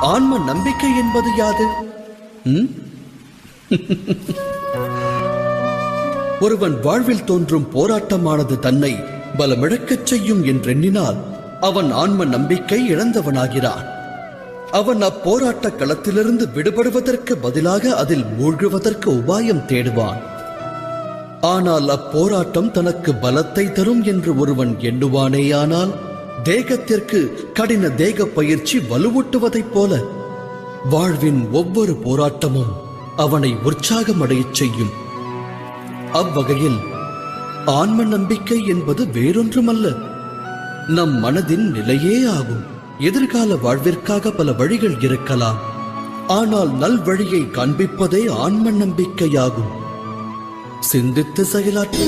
ஆன்ம நம்பிக்கை என்பது யாது? ஒருவன் வாழ்வில் தோன்றும் போராட்டமானது தன்னை பலமிழக்கச் செய்யும் என்றெண்ணினால் அவன் ஆன்ம நம்பிக்கை இழந்தவனாகிறான். அவன் அப்போராட்ட களத்திலிருந்து விடுபடுவதற்கு பதிலாக அதில் மூழ்குவதற்கு உபாயம் தேடுவான். ஆனால் அப்போராட்டம் தனக்கு பலத்தை தரும் என்று ஒருவன் எண்ணுவானேயானால் தேகத்திற்கு கடின தேக பயிற்சி வலுவூட்டுவதைப் போல வாழ்வின் ஒவ்வொரு போராட்டமும் அவனை உற்சாகமடையச் செய்யும். அவ்வகையில் ஆன்ம நம்பிக்கை என்பது வேறொன்றுமல்ல. நம் மனதின் நிலையே ஆகும். எதிர்கால வாழ்விற்காக பல வழிகள் இருக்கலாம். ஆனால் நல்வழியை காண்பிப்பதே ஆன்ம நம்பிக்கையாகும். சிந்தித்து செயலாற்ற